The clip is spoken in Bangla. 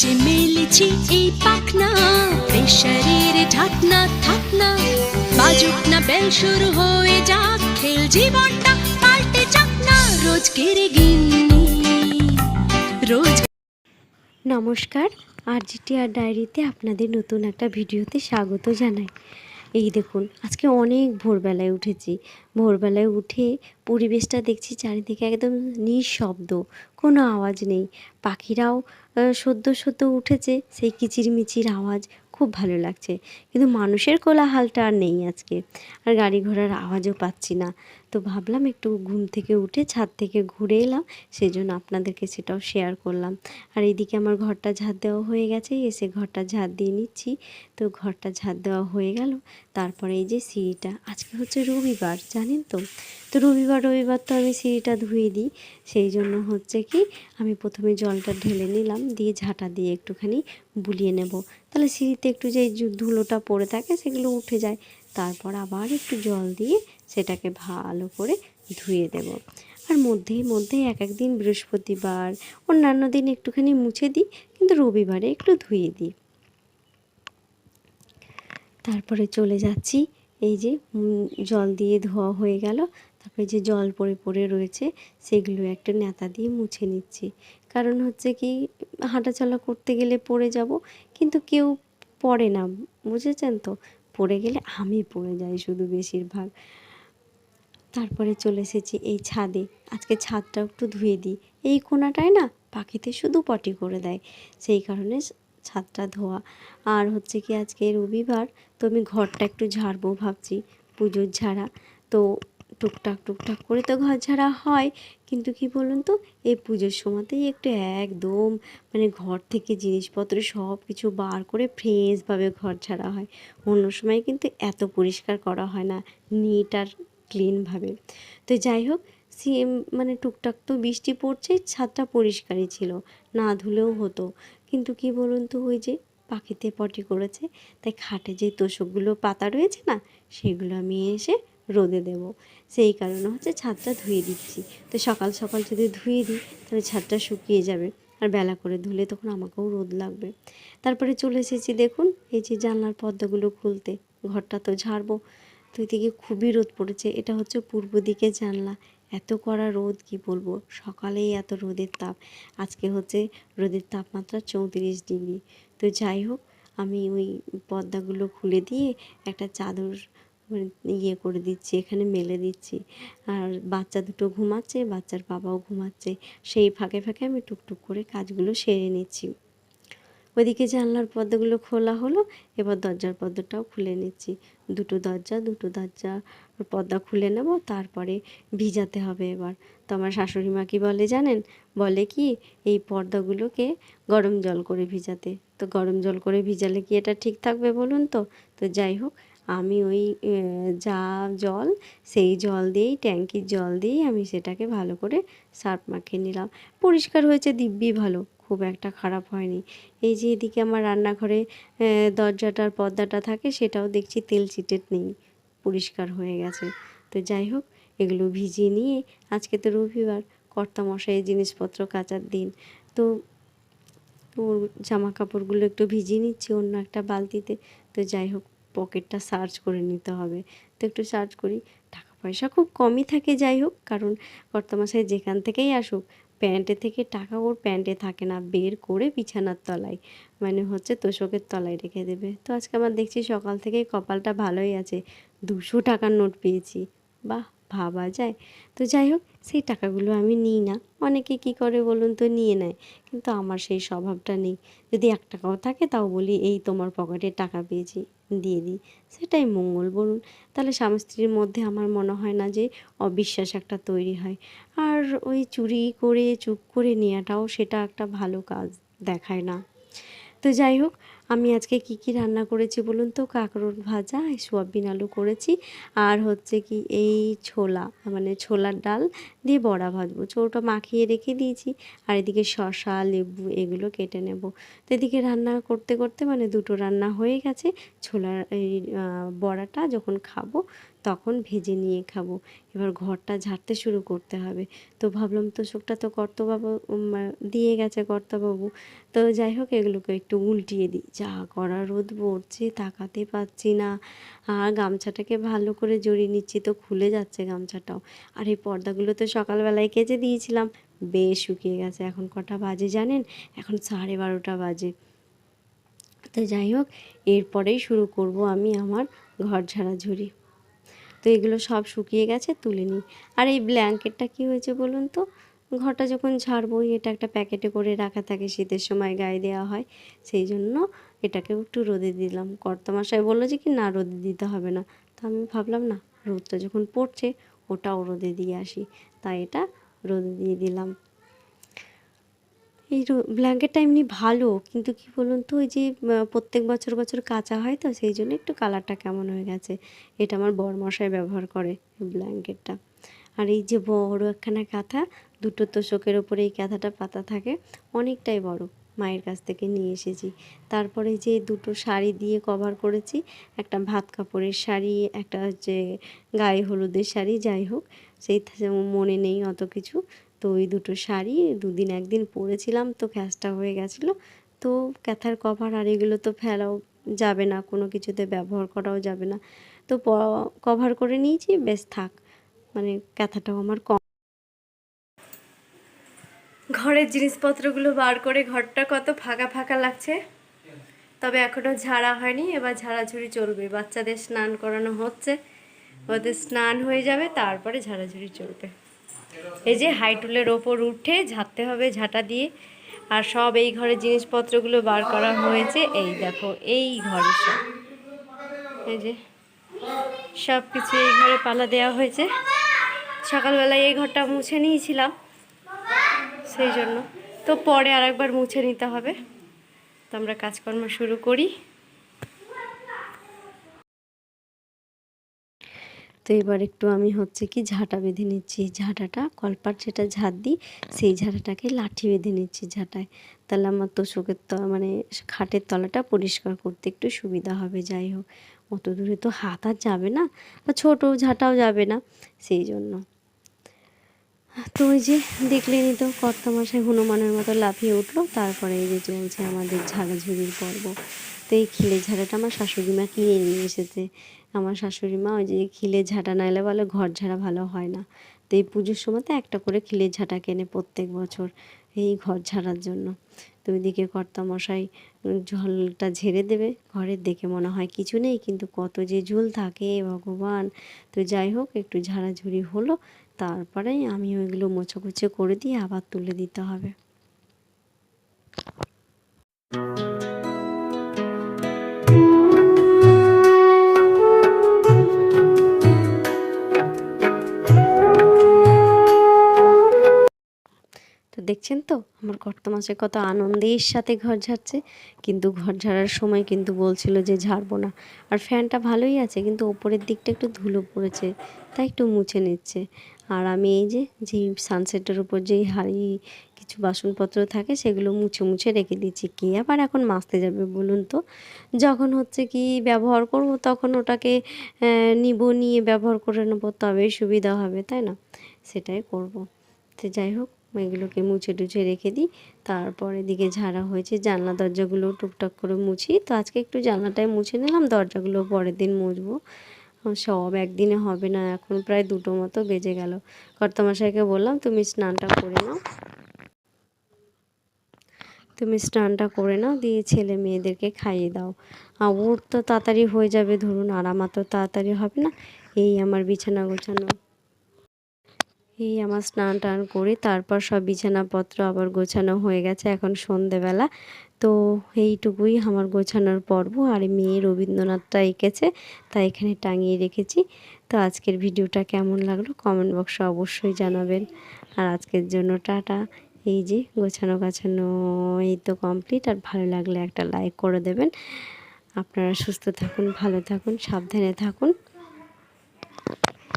যে মেলেছি এই পাখনা শরীর ঢাকনা থাকনা। বাজুক না বেল শুরু হয়ে যাক, খেল জীবনটা পাল্টে যাক না। কেড়ে গিন্নি, রোজ নমস্কার, আর জিটিআর ডায়েরিতে আপনাদের নতুন একটা ভিডিওতে স্বাগত জানাই। এই দেখুন, আজকে অনেক ভোরবেলায় উঠেছি। ভোরবেলায় উঠে পরিবেশটা দেখছি চারিদিকে একদম নিঃশব্দ, কোনো আওয়াজ নেই। পাখিরাও সদ্য সদ্য উঠেছে, সেই কিচিরমিচির আওয়াজ খুব ভালো লাগছে। কিন্তু মানুষের কোলাহালটা আর নেই আজকে। আর গাড়ি ঘোড়ার আওয়াজও পাচ্ছি না। তো ভাবলাম একটু ঘুম থেকে উঠে ছাদ থেকে ঘুরে এলাম সেই জন্য আপনাদেরকে সেটাও শেয়ার করলাম। আর এদিকে আমার ঘরটা ঝাড় দেওয়া হয়ে গেছে, এসে ঘরটা ঝাড় দিয়ে নিচ্ছি। তো ঘরটা ঝাড় দেওয়া হয়ে গেল, তারপরে এই যে সিঁড়িটা, আজকে হচ্ছে রবিবার, জানেন তো? তো রবিবার রবিবার তো আমি সিঁড়িটা ধুয়ে দিই, সেই জন্য হচ্ছে কি, আমি প্রথমে জলটা ঢেলে নিলাম, দিয়ে ঝাঁটা দিয়ে একটুখানি বুলিয়ে নেব। তাহলে সিঁড়িতে একটু যে ধুলোটা পড়ে থাকে, সেগুলো উঠে যায়। তারপর আবার একটু জল দিয়ে সেটাকে ভালো করে ধুয়ে দেব। আর মধ্যেই মধ্যে এক এক দিন বৃহস্পতিবার, অন্যান্য দিন একটুখানি মুছে দিই, কিন্তু রবিবারে একটু ধুয়ে দিই। তারপরে চলে যাচ্ছি, এই যে জল দিয়ে ধোয়া হয়ে গেল। তারপরে যে জল পড়ে পড়ে রয়েছে, সেগুলো একটা নেতা দিয়ে মুছে নিচ্ছি। কারণ হচ্ছে কি, হাঁটাচলা করতে গেলে পড়ে যাব, কিন্তু কেউ পড়ে না, বুঝেছেন তো? পড়ে গেলে আমি পড়ে যাই শুধু বেশিরভাগ। তারপরে চলে এসেছি এই ছাদে। আজকে ছাদটা একটু ধুয়ে দিই। এই কোনাটায় না পাখিতে শুধু পটি করে দেয়, সেই কারণে ছাদটা ধোয়া। আর হচ্ছে কি আজকে রবিবার, তো আমি ঘরটা একটু ঝাড়বো ভাবছি, পুজোর ঝাড়া। তো টুকটাক টুকটাক করে তো ঘর ঝাড়া হয়, কিন্তু কি বলুন তো, এই পুজোর সময়তেই একটু একদম মানে ঘর থেকে জিনিসপত্র সব কিছু বার করে ফ্রেশভাবে ঘর ঝাড়া হয়। অন্য সময় কিন্তু এত পরিষ্কার করা হয় না, নিট আর ক্লিনভাবে তো যাই হোক সিএম মানে টুকটাক তো বৃষ্টি পড়ছে, ছাদটা পরিষ্কারই ছিল, না ধুলেও হতো। কিন্তু কি বলুন তো, ওই যে পাখিতে পটি করেছে, তাই খাটে যে তোষকগুলো পাতা রয়েছে না, সেগুলো আমি এসে রোদে দেব। সেই কারণে হচ্ছে ছাদটা ধুয়ে দিচ্ছি। তো সকাল সকাল যদি ধুয়ে দিই, তাহলে ছাদটা শুকিয়ে যাবে। আর বেলা করে ধুলে তখন আমাকেও রোদ লাগবে। তারপরে চলে এসেছি দেখুন, এই যে জানলার পর্দাগুলো খুলতে, ঘরটা তো ঝাড়বো। তো এদিকে খুবই রোদ পড়েছে। এটা হচ্ছে পূর্ব দিকে জানলা। এত কড়া রোদ, কি বলব? সকালেই এত রোদের তাপ। আজকে হচ্ছে রোদের তাপমাত্রা চৌত্রিশ ডিগ্রি। তো যাই হোক, আমি ওই পর্দাগুলো খুলে দিয়ে একটা চাদর মানে ইয়ে করে দিচ্ছি, এখানে মেলে দিচ্ছি। আর বাচ্চা দুটো ঘুমাচ্ছে, বাচ্চার বাবাও ঘুমাচ্ছে। সেই ফাঁকে ফাঁকে আমি টুকটুক করে কাজগুলো সেরে নিচ্ছি। ওইদিকে জানলার পর্দাগুলো খোলা হলো, এবার দরজার পর্দাটাও খুলে নিচ্ছি। দুটো দরজা দুটো দরজা, পর্দা খুলে নেব, তারপরে ভিজাতে হবে এবার। তো আমার শাশুড়ি মা কি বলে জানেন? বলে কি, এই পর্দাগুলোকে গরম জল করে ভিজাতে। তো গরম জল করে ভিজালে কি এটা ঠিক থাকবে বলুন তো? তো যাই হোক আমি ওই যা জল, সেই জল দিয়েই, ট্যাঙ্কির জল দিয়েই আমি সেটাকে ভালো করে সার্ফ মাখিয়ে নিলাম। পরিষ্কার হয়েছে, দিব্যি ভালো, খুব একটা খারাপ হয়নি। এই যে এদিকে আমার রান্নাঘরে দরজাটার পর্দাটা থাকে, সেটাও দেখছি তেল চিটেট নেই, পরিষ্কার হয়ে গেছে। তো যাই হোক, এগুলো ভিজিয়ে নিয়ে, আজকে তো রবিবার কর্তা মশাই জিনিসপত্র কাচার দিন। তো ওর জামা কাপড়গুলো একটু ভিজিয়ে নিচ্ছি অন্য একটা বালতিতে। তো যাই হোক পকেটটা সার্চ করে নিতে হবে। তো একটু সার্চ করি। টাকা পয়সা খুব কমই থাকে, যাই হোক। কারণ কর্তামশাই যেখান থেকেই আসুক, প্যান্টে থেকে টাকা ওর প্যান্টে থাকে না, বের করে বিছানার তলায়। মানে হচ্ছে তোষকের তলায় রেখে দেবে। তো আজকে আমার দেখছি সকাল থেকেই কপালটা ভালোই আছে। দুশো টাকার নোট পেয়েছি। বাহ! ভাবা যায়। তো যাই হোক, সেই টাকাগুলো আমি নিই না। অনেকে কি করে বলুন তো, নিয়ে নেয়। কিন্তু আমার সেই স্বভাবটা নেই। যদি এক টাকাও থাকে, তাও বলি, এই তোমার পকেটে টাকা পেয়েছি, দিয়ে দিই। সেটাই মঙ্গল বলুন। তাহলে স্বামী স্ত্রীর মধ্যে আমার মনে হয় না যে অবিশ্বাস একটা তৈরি হয়। আর ওই চুরি করে, চুপ করে নেওয়াটাও সেটা একটা ভালো কাজ দেখায় না। তো যাই হোক আমি আজকে কি কি রান্না করেছি বলুন তো? কাঁকরোল ভাজা, সোয়াবিন আলু করেছি, আর হচ্ছে কি এই ছোলা মানে ছোলার ডাল দিয়ে বড়া ভাজবো। ছোটা মাখিয়ে রেখে দিয়েছি, আর এদিকে শসা, লেবু এগুলো কেটে নেব। তো এদিকে রান্না করতে করতে মানে দুটো রান্না হয়ে গেছে। ছোলার এই বড়াটা যখন খাব তখন ভেজে নিয়ে খাব। এবার ঘরটা ঝাড়তে শুরু করতে হবে। তো ভাবলাম তো তোষকটা তো কর্তবাবু দিয়ে গেছে কর্তবাবু তো যাই হোক এগুলোকে একটু উল্টিয়ে দিই। যা করা রোদ পড়ছে, তাকাতে পাচ্ছি না। আর গামছাটাকে ভালো করে জড়িয়ে নিচ্ছি তো খুলে যাচ্ছে গামছাটাও। আর এই পর্দাগুলো তো সকালবেলায় কেচে দিয়েছিলাম। বেশ শুকিয়ে গেছে, এখন কটা বাজে জানেন? এখন সাড়ে বারোটা বাজে। তো যাই হোক, এরপরেই শুরু করব আমি আমার ঘর ঝাড়াঝুড়ি তো এগুলো সব শুকিয়ে গেছে, তুলে নিই। আর এই ব্ল্যাঙ্কেটটা কি হয়েছে বলুন তো? ঘরটা যখন ঝাড়বো এটা একটা প্যাকেটে করে রাখা থাকে, শীতের সময় গায়ে দেওয়া হয়। সেই জন্য এটাকেও একটু রোদে দিলাম। কর্তামশাই বলল যে কি না রোদে দিতে হবে না। তো আমি ভাবলাম, না, রোদটা যখন পড়ছে, ওটাও রোদে দিয়ে আসি। তাই এটা রোদে দিয়ে দিলাম। এই ব্ল্যাঙ্কেটটা এমনি ভালো, কিন্তু কি বলুন তো, ওই যে প্রত্যেক বছর বছর কাঁচা হয় তো, সেই জন্য একটু কালারটা কেমন হয়ে গেছে। এটা আমার বরমশাই ব্যবহার করে ব্ল্যাঙ্কেটটা আর এই যে বড় একখানা কাঁথা, দুটো তোষকের ওপরে এই কাঁথাটা পাতা থাকে, অনেকটাই বড়। মায়ের কাছ থেকে নিয়ে এসেছি। তারপরে যে দুটো শাড়ি দিয়ে কভার করেছি, একটা ভাত কাপড়ের শাড়ি, একটা হচ্ছে গায়ে হলুদের শাড়ি, যাই হোক, সেই মনে নেই অত কিছু। তো ওই দুটো শাড়ি দুদিন একদিন পরেছিলাম, তো ক্যাশটা হয়ে গেছিল। তো ক্যাথার কভার আর এগুলো তো ফেলাও যাবে না, কোনো কিছুতে ব্যবহার করাও যাবে না। তো কভার করে নিয়েছি, বেশ থাক। মানে ক্যাথাটাও আমার কম। ঘরের জিনিসপত্রগুলো বার করে ঘরটা কত ফাঁকা ফাঁকা লাগছে? তবে এখনও ঝাড়া হয়নি, এবার ঝাড়াঝুড়ি চলবে। বাচ্চাদের স্নান করানো হচ্ছে, ওদের স্নান হয়ে যাবে, তারপরে ঝাড়াঝুড়ি চলবে। এই যে হাইটুলের ওপর উঠে ঝাড়তে হবে ঝাঁটা দিয়ে, আর সব এই ঘরের জিনিসপত্রগুলো বার করা হয়েছে, এই দেখো, এই ঘরে সব। এই যে সব কিছু এই ঘরে পালা দেওয়া হয়েছে। সকালবেলায় এই ঘরটা মুছে নিয়েছিলাম। সেই জন্য। তো পরে আরেকবার মুছে নিতে হবে। তো আমরা কাজকর্ম শুরু করি। তো এবার একটু আমি হচ্ছে কি ঝাঁটা বেঁধে নিচ্ছি। ঝাঁটাটা কলপার যেটা ঝাঁট দিই, সেই ঝাঁটাটাকে লাঠি বেঁধে নিচ্ছি ঝাঁটায়। তাহলে আমার তোষকের ত মানে খাটের তলাটা পরিষ্কার করতে একটু সুবিধা হবে, যাই হোক। অত দূরে তো হাত আর যাবে না, বা ছোটো ঝাঁটাও যাবে না, সেই জন্য। তো ওই যে দেখলেনই তো কর্তামশাই হনুমানের মতো লাফিয়ে উঠল, তারপরে এই যে চলছে আমাদের ঝাড়াঝুড়ির পর্ব। তো এই খিলের ঝাড়াটা আমার শাশুড়ি মা কিনে নিয়ে এসেছে। আমার শাশুড়ি মা ওই যে খিলের ঝাঁটা না এলে বলে ঘর ঝাড়া ভালো হয় না। তো এই পুজোর সময় তো একটা করে খিলের ঝাঁটা কেনে প্রত্যেক বছর এই ঘর ঝাড়ার জন্য। তো ওইদিকে কর্তামশাই ঝোলটা ঝেড়ে দেবে, ঘরের দেখে মনে হয় কিছু নেই, কিন্তু কত যে ঝোল থাকে, ভগবান। তো যাই হোক, একটু ঝাড়াঝুড়ি হলো তারপরে আমি ওইগুলো মোছাকুচি করে দিয়ে আবার তুলে দিতে হবে। তো দেখছেন তো, আমার কর্তামশাই কত আনন্দের সাথে ঘর ঝাড়ছে। কিন্তু ঘর ঝাড়ার সময় কিন্তু বলছিল যে ঝাড়বো না। আর ফ্যানটা ভালোই আছে, কিন্তু ওপরের দিকটা একটু ধুলো পড়েছে, তাই একটু মুছে নিচ্ছে। আর আমি এই যে যে সানসেটের উপর যেই হাঁড়ি কিছু বাসনপত্র থাকে, সেগুলো মুছে মুছে রেখে দিচ্ছি কে আবার এখন মাজতে যাবে বলুন তো? যখন হচ্ছে কি ব্যবহার করব তখন ওটাকে নিব, নিয়ে ব্যবহার করে নেব, তবেই সুবিধা হবে, তাই না? সেটাই করব। তো যাই হোক, এগুলোকে মুছে টুছে রেখে দিই। তারপর এদিকে ঝাড়া হয়েছে, জানলা দরজাগুলো টুকটাক করে মুছি। তো আজকে একটু জানলাটায় মুছে নিলাম, দরজাগুলো পরের দিন মুছবো। সব একদিনে হবে না। এখন প্রায় দুটো মতো বেজে গেল। কর্তামশাইকে বললাম, তুমি স্নানটা করে নাও। তুমি স্নানটা করে নাও, দিয়ে ছেলে মেয়েদেরকে খাইয়ে দাও। ওর তো তাড়াতাড়ি হয়ে যাবে, ধরুন আর আমার তো তাড়াতাড়ি হবে না? এই আমার বিছানা গোছানো। এই আমার স্নান টান করে তারপর সব বিছানাপত্র আবার গোছানো হয়ে গেছে, এখন সন্ধেবেলা। তো এইটুকুই আমার গোছানোর পর্ব। আর মেয়ে রবীন্দ্রনাথটা এঁকেছে, তাই এখানে টাঙিয়ে রেখেছি। তো আজকের ভিডিওটা কেমন লাগল কমেন্ট বক্সে অবশ্যই জানাবেন। আর আজকের জন্য টাটা। এই যে গোছানো গাছানো, এই তো কমপ্লিট আর ভালো লাগলে একটা লাইক করে দেবেন। আপনারা সুস্থ থাকুন, ভালো থাকুন, সাবধানে থাকুন।